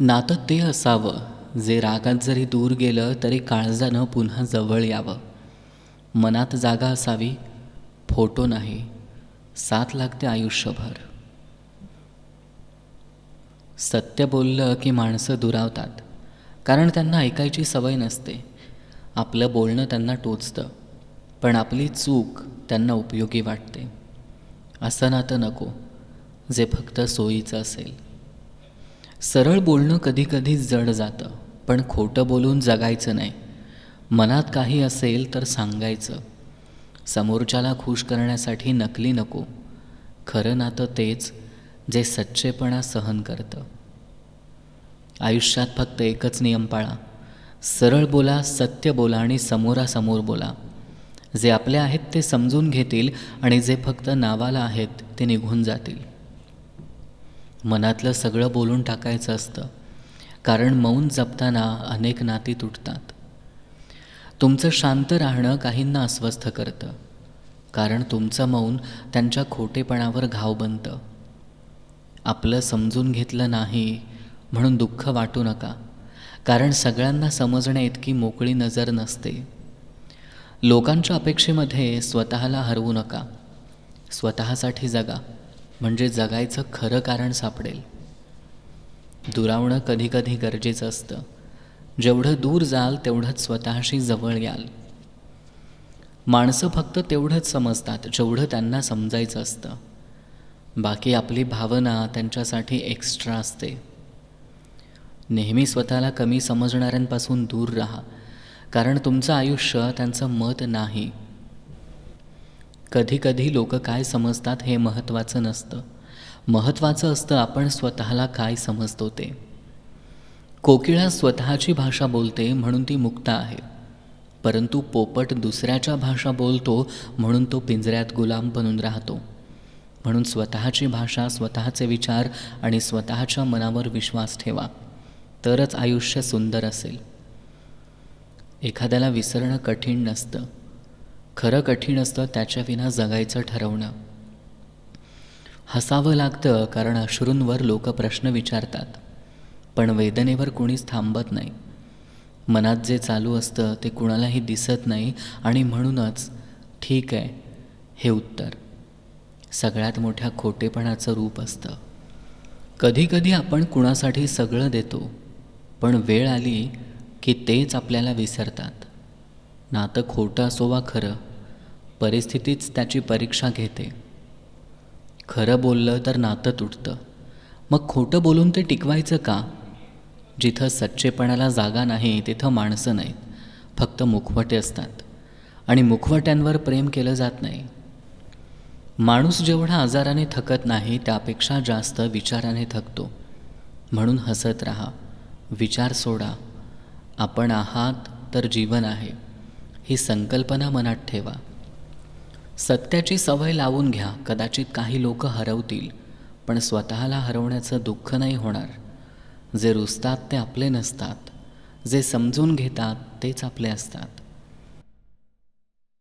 नातं ते असावं. जे रागात जरी दूर गेलं तरी काळजानं पुन्हा जवळ यावं. मनात जागा असावी फोटो नाही. साथ लागते आयुष्यभर. सत्य बोललं की माणसं दुरावतात. कारण त्यांना ऐकायची सवय नसते. आपलं बोलणं त्यांना टोचतं. पण आपली चूक त्यांना उपयोगी वाटते. असं नातं नको. जे फक्त सोयीचं असेल. सरळ बोलणं कधीकधी जड जातं पण खोटं बोलून जगायचं नाही. मनात काही असेल तर सांगायचं. समोरच्याला खुश करण्यासाठी नकली नको. खरं नातं तेच जे सच्चेपणा सहन करतं. आयुष्यात फक्त एकच नियम पाळा. सरळ बोला सत्य बोला आणि समोरासमोर बोला. जे आपले आहेत ते समजून घेतील आणि जे फक्त नावाला आहेत ते निघून जातील. मनातलं सगळं बोलून टाकायचं असतं. कारण मौन जपताना अनेक नाती तुटतात. तुमचं शांत राहणं काहींना अस्वस्थ करतं. कारण तुमचं मौन त्यांच्या खोटेपणावर घाव बनतं. आपलं समजून घेतलं नाही म्हणून दुःख वाटू नका. कारण सगळ्यांना समजण्या इतकी मोकळी नजर नसते. लोकांच्या अपेक्षेमध्ये स्वतःला हरवू नका. स्वतःसाठी जगा. म्हणजे जगायचं खरं कारण सापडेल. दुरावणं कधीकधी गरजेचं असतं. जेवढं दूर जाल तेवढंच स्वतःशी जवळ याल. माणसं फक्त तेवढंच समजतात जेवढं त्यांना समजायचं असतं. बाकी आपली भावना त्यांच्यासाठी एक्स्ट्रा असते. नेहमी स्वतःला कमी समजणाऱ्यांपासून दूर राहा. कारण तुमचं आयुष्य त्यांचं मत नाही. कधीकधी लोक काय समजतात हे महत्त्वाचं नसतं. महत्त्वाचं असतं आपण स्वतःला काय समजतो ते. कोकिळा स्वतःची भाषा बोलते म्हणून ती मुक्त आहे. परंतु पोपट दुसऱ्याच्या भाषा बोलतो म्हणून तो पिंजऱ्यात गुलाम बनून राहतो. म्हणून स्वतःची भाषा स्वतःचे विचार आणि स्वतःच्या मनावर विश्वास ठेवा. तरच आयुष्य सुंदर असेल. एखाद्याला विसरणं कठीण नसतं. खरं कठीण असतं त्याच्याविना जगायचं ठरवणं. हसावं लागतं कारण अश्रूंवर लोक प्रश्न विचारतात. पण वेदनेवर कोणीच थांबत नाही. मनात जे चालू असतं ते कुणालाही दिसत नाही आणि म्हणूनच ठीक आहे हे उत्तर. सगळ्यात मोठ्या खोटेपणाचं रूप असतं. कधीकधी आपण कुणासाठी सगळं देतो पण वेळ आली की तेच आपल्याला विसरतात. नातं खोटं असो वा खरं परिस्थितीच त्याची परीक्षा घेते. खरं बोललं तर नातं तुटतं. मग खोटं बोलून ते टिकवायचं का? जिथं सच्चेपणाला जागा नाही तिथं माणसं नाहीत. फक्त मुखवटे असतात. आणि मुखवट्यांवर प्रेम केलं जात नाही. माणूस जेवढा आजाराने थकत नाही त्यापेक्षा जास्त विचाराने थकतो. म्हणून हसत राहा. विचार सोडा. आपण आहात तर जीवन आहे. ही संकल्पना मनात ठेवा. सत्याची सवय लावून घ्या कदाचित काही लोक हरवतील पण स्वतःला हरवण्याचं दुःख नाही होणार. जे रुजतात ते आपले नसतात. जे समजून घेतात तेच आपले असतात.